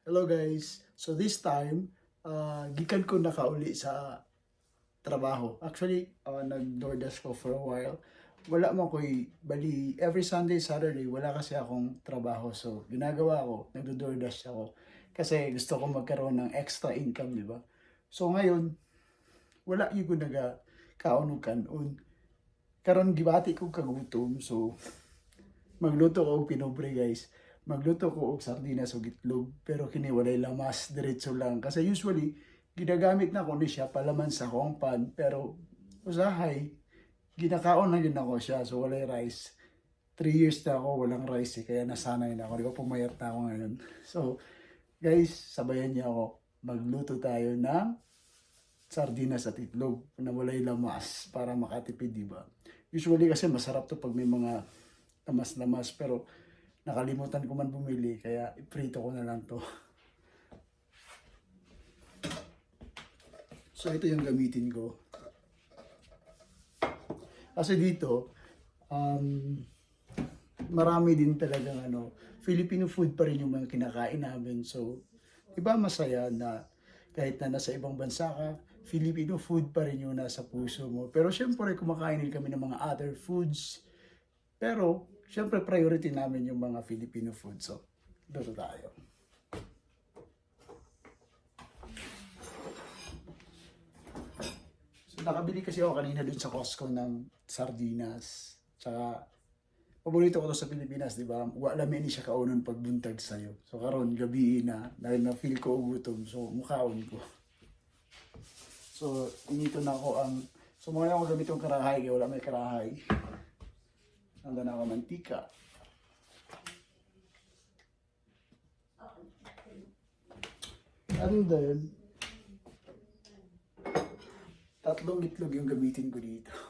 Hello guys. So this time, uh, gikan ko nakauli sa trabaho. Actually, uh, nag-DoorDash ko for a while. Wala mo ko'y, bali, every Sunday, Saturday, wala kasi akong trabaho. So, ginagawa ko, nagdo-DoorDash ako. Kasi gusto ko magkaroon ng extra income, di ba? So ngayon, wala yung ko naga. Karon gibati ko kagutom. So, magluto ko og pinobre guys. Magluto ko og sardinas ug itlog pero kini walay lamas diretso lang kasi usually ginagamit na ko ni siya palaman sa akong pan pero usahay ginakaon na yun ako siya so walay rice. 3 years na ako walang rice eh, kaya nasanay na ako. Di ba pumayat na ako ngayon. So guys, sabayan niyo ako. Magluto tayo ng sardinas at itlog na walay lamas para makatipid, di ba? Usually kasi masarap to pag may mga lamas-lamas pero nakalimutan ko man bumili kaya iprito ko na lang to. So ito yung gamitin ko. Kasi dito, um, marami din talagang ano, Filipino food pa rin yung mga kinakain namin. So, iba masaya na kahit na nasa ibang bansa ka, Filipino food pa rin yung nasa puso mo. Pero syempre, kumakain din kami ng mga other foods. Pero, syempre, priority namin yung mga Filipino food. So, dito tayo. So, nakabili kasi ako kanina dun sa Costco ng sardinas. Tsaka, paborito ko to sa Pilipinas, di ba? Wala may ni siya kaunon pagbuntag sa'yo. So, karon gabi na, dahil na-feel ko gutom. So, mukhaon ko. So, inito na ako ang... So, mga ako gamit yung karahay, wala may karahay. Hanggang na ako mantika. Ano dahil? Tatlong itlog yung gamitin ko dito.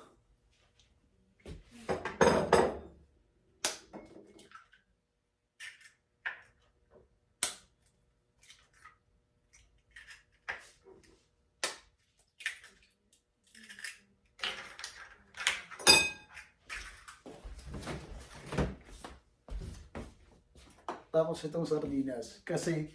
Tapos itong sardinas. Kasi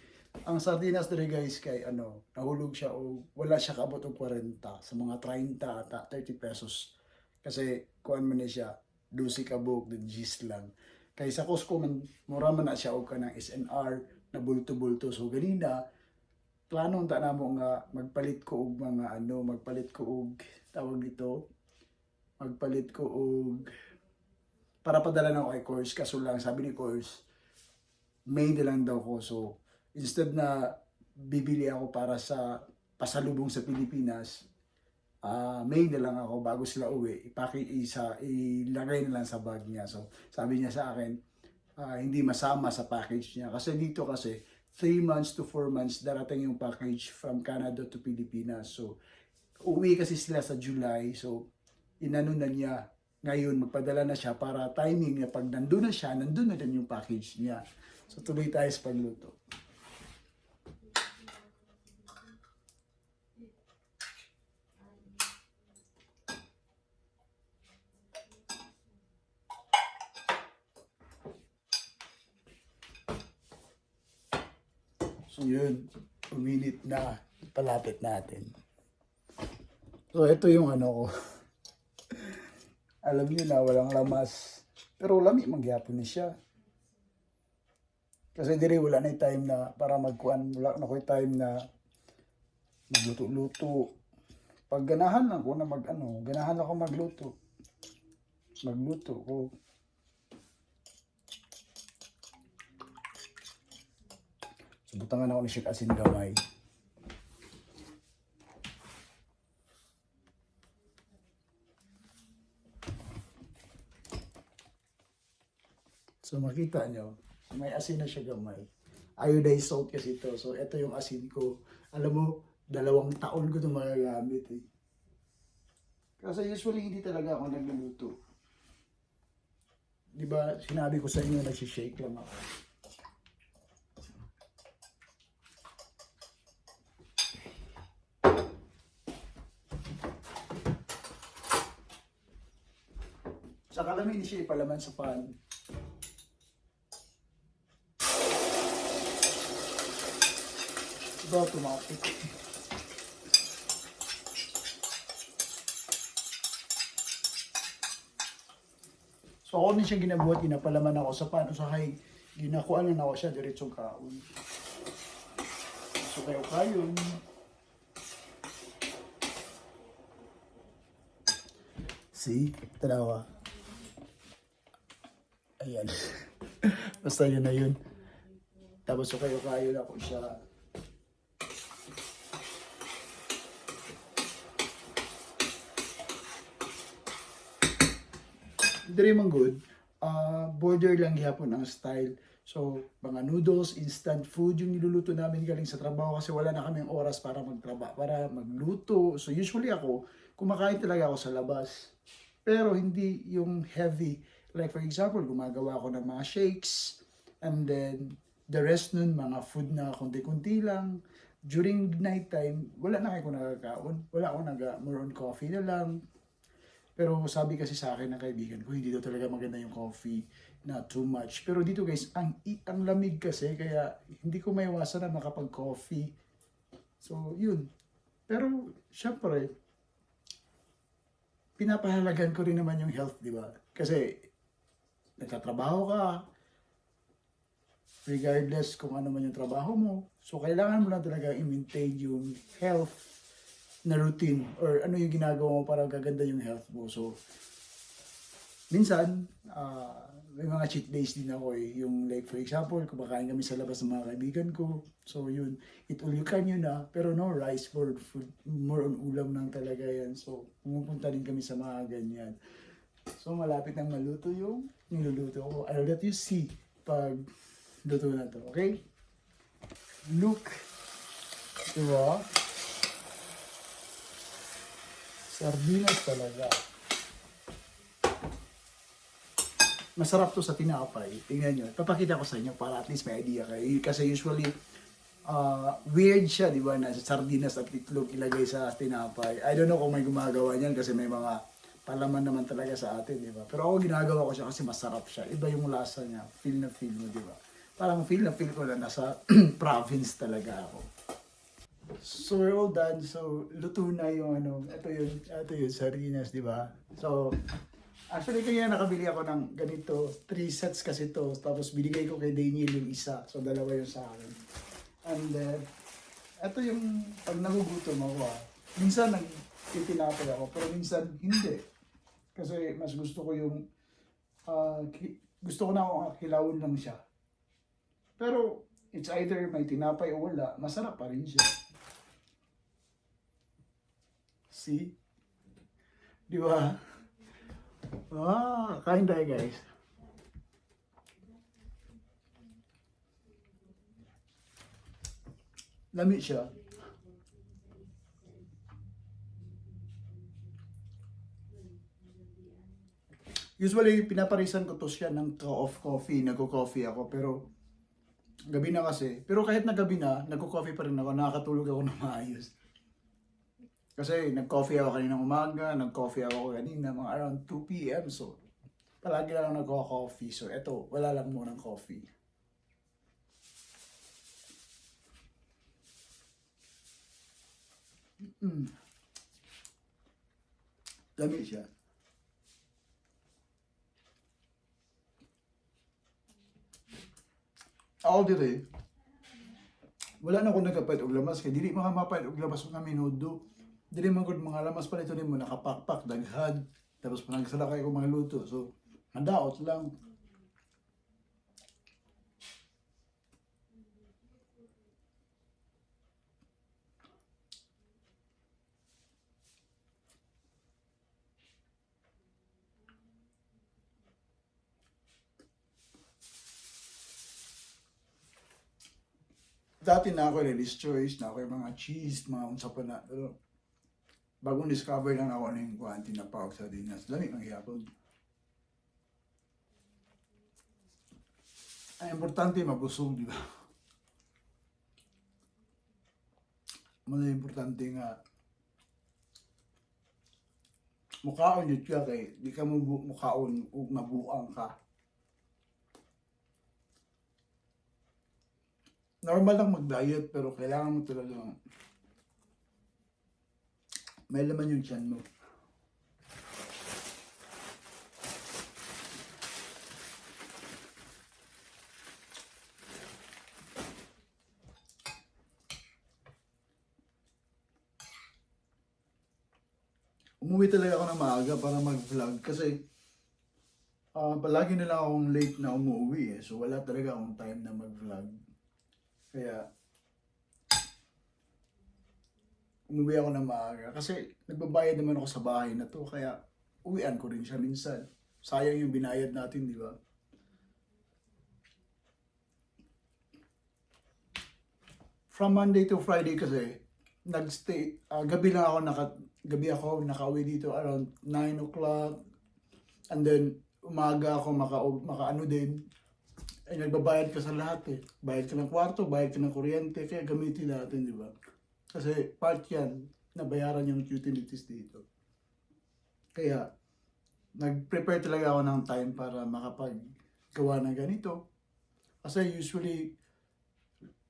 ang sardinas dere guys kay ano, nahulog siya o wala siya kabot og 40 sa mga 30 ata 30 pesos. Kasi kuan man ni siya 12 kabog the gis lang. Kay sa Costco man mura man na siya og kanang SNR na bulto-bulto. So ganina plano ta namo nga magpalit ko og mga ano, magpalit ko og tawag dito magpalit ko og para padala na ako kay course kaso lang sabi ni course May na daw ko. So, instead na bibili ako para sa pasalubong sa Pilipinas, ah May na lang ako bago sila uwi. Ipaki, isa, ilagay na lang sa bag niya. So, sabi niya sa akin, ah, hindi masama sa package niya. Kasi dito kasi, 3 months to 4 months darating yung package from Canada to Pilipinas. So, uwi kasi sila sa July. So, inano na niya ngayon magpadala na siya para timing niya pag nandun na siya, nandun na din yung package niya. So tuloy tayo sa pagluto. So yun, uminit na, palapit natin. So ito yung ano ko. Alam niyo na walang lamas. Pero lami magyapon ni siya. Kasi diri wala na time na para magkuan, wala na ko yung time na magluto-luto. Pag ganahan lang ko na mag ano, ganahan ako magluto. Magluto ko. Subutangan ako ni Sheikh Asin Gamay. So makita nyo, may asin na siya gamay. Iodized salt kasi ito. So ito yung asin ko. Alam mo, dalawang taon ko ito magagamit eh. Kasi usually hindi talaga ako nagluluto. Di ba, sinabi ko sa inyo, nagsishake lang ako. Sa kalamin, hindi siya ipalaman sa pan. Ito automatic. So ako din siya ginabuhat, ginapalaman ako sa paano sa hay, ginakuan na ako siya diretsong kaon. So kayo kayo. See? Tanawa. Ayan. Basta yun na yun. Tapos so kayo kayo na ko siya. Very man good. Uh, border lang gyapon ang style. So, mga noodles, instant food yung niluluto namin galing sa trabaho kasi wala na kaming oras para magtrabaho, para magluto. So, usually ako, kumakain talaga ako sa labas. Pero hindi yung heavy. Like for example, gumagawa ako ng mga shakes and then the rest nun, mga food na kunti-kunti lang. During night time, wala na kayo nagkakaon. Wala ako nag more coffee na lang. Pero sabi kasi sa akin ng kaibigan ko, hindi daw talaga maganda yung coffee na too much. Pero dito guys, ang, ang lamig kasi, kaya hindi ko maiwasan na makapag-coffee. So, yun. Pero, syempre, pinapahalagan ko rin naman yung health, di ba? Kasi, nagtatrabaho ka, regardless kung ano man yung trabaho mo. So, kailangan mo lang talaga i-maintain yung health na routine or ano yung ginagawa mo para gaganda yung health mo. So, minsan, ah, may mga cheat days din ako eh. Yung like, for example, kumakain kami sa labas ng mga kaibigan ko. So, yun, eat all you can yun na. Pero no rice for food. More on ulam lang talaga yan. So, pumupunta din kami sa mga ganyan. So, malapit nang maluto yung niluluto ko. I'll let you see pag luto na to. Okay? Look. Diba? Sardinas talaga. Masarap to sa tinapay. Tingnan nyo. Papakita ko sa inyo para at least may idea kayo. Kasi usually, uh, weird siya, di ba, na sardinas at itlog ilagay sa tinapay. I don't know kung may gumagawa niyan kasi may mga palaman naman talaga sa atin, di ba? Pero ako ginagawa ko siya kasi masarap siya. Iba yung lasa niya. Feel na feel mo, di ba? Parang feel na feel ko na nasa province talaga ako. So we're all done. So luto na yung ano, ito yun, ito yun, sardinas, di ba? So actually kaya nakabili ako ng ganito, three sets kasi to. Tapos binigay ko kay Daniel yung isa. So dalawa yung sa akin. And then, ito yung pag nagugutom ako ah. Minsan nagtitinapay ako, pero minsan hindi. Kasi mas gusto ko yung ki- gusto ko na ako kilawin lang siya. Pero it's either may tinapay o wala, masarap pa rin siya. See? Di ba? Ah, kain tayo guys. Lamig siya. Usually, pinaparisan ko to siya ng off coffee. Nagko-coffee ako. Pero, gabi na kasi. Pero kahit na gabi na, nagko-coffee pa rin ako. Nakakatulog ako na maayos. Kasi nag-coffee ako kanina umaga, nag-coffee ako kanina mga around 2 p.m. So, palagi lang ako nagko-coffee. So, eto, wala lang muna ng coffee. Mm. Lamig siya. Ako dire, wala na ako nagkapait og lamas kay dili makamapait og lamas nga minudo. Dili man gud mga lamas pa nito nimo nakapakpak daghan tapos panagsala kay ko mga luto. So handaot lang. Dati na ako Lily's Choice, na ako yung mga cheese, mga unsa pa na. Pero, bagong discover lang ako ng kuwanti na pawag sa dinas. Dami ang hiyapon. Ang importante, mabusog, di ba? Mga importante nga, mukhaon yun ka kay, di ka mo mukhaon ug mabuang ka. normal lang mag-diet pero kailangan mo talaga may laman yung tiyan mo. Umuwi talaga ako ng maaga para mag-vlog kasi ah palagi na lang akong late na umuwi eh. So wala talaga akong time na mag-vlog. Kaya umuwi ako ng maaga kasi nagbabayad naman ako sa bahay na to kaya uwian ko rin siya minsan. Sayang yung binayad natin, di ba? From Monday to Friday kasi nagstay ah, gabi lang ako naka gabi ako nakauwi dito around 9 o'clock and then umaga ako maka makaano din ay nagbabayad ka sa lahat eh. Bayad ka ng kwarto, bayad ka ng kuryente, kaya gamitin natin, di ba? Kasi part yan, nabayaran yung utilities dito. Kaya, nag-prepare talaga ako ng time para makapaggawa ng ganito. Kasi usually,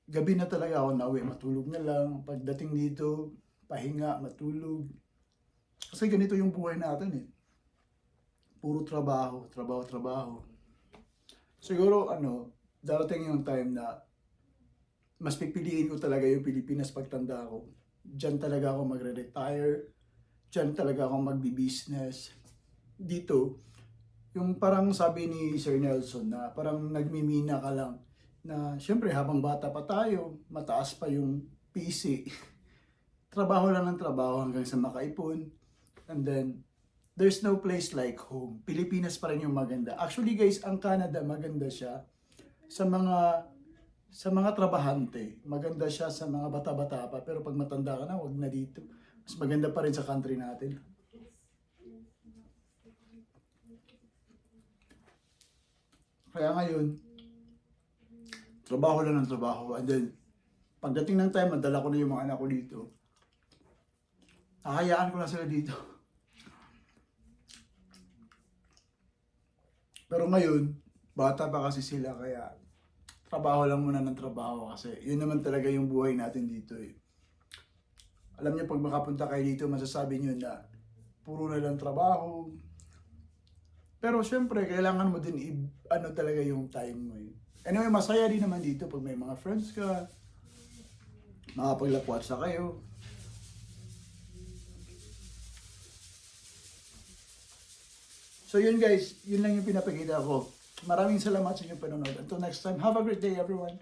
gabi na talaga ako nauwi, matulog na lang. Pagdating dito, pahinga, matulog. Kasi ganito yung buhay natin eh. Puro trabaho, trabaho, trabaho. Siguro, ano, darating yung time na mas pipiliin ko talaga yung Pilipinas pagtanda ko. Diyan talaga ako magre-retire. Diyan talaga ako magbi-business. Dito, yung parang sabi ni Sir Nelson na parang nagmimina ka lang na syempre habang bata pa tayo, mataas pa yung PC. trabaho lang ng trabaho hanggang sa makaipon. And then, there's no place like home. Pilipinas pa rin yung maganda. Actually guys, ang Canada maganda siya sa mga sa mga trabahante. Maganda siya sa mga bata-bata pa. Pero pag matanda ka na, wag na dito. Mas maganda pa rin sa country natin. Kaya ngayon, trabaho lang ng trabaho. And then, pagdating ng time, madala ko na yung mga anak ko dito. Hahayaan ko na sila dito. Pero ngayon, bata pa kasi sila kaya trabaho lang muna ng trabaho kasi yun naman talaga yung buhay natin dito eh. Alam niyo pag makapunta kayo dito, masasabi niyo na puro na lang trabaho. Pero syempre, kailangan mo din i- ano talaga yung time mo eh. Anyway, masaya din naman dito pag may mga friends ka. Makapaglakwat sa kayo. So yun guys, yun lang yung pinapakita ko. Maraming salamat sa inyong panonood. Until next time, have a great day everyone.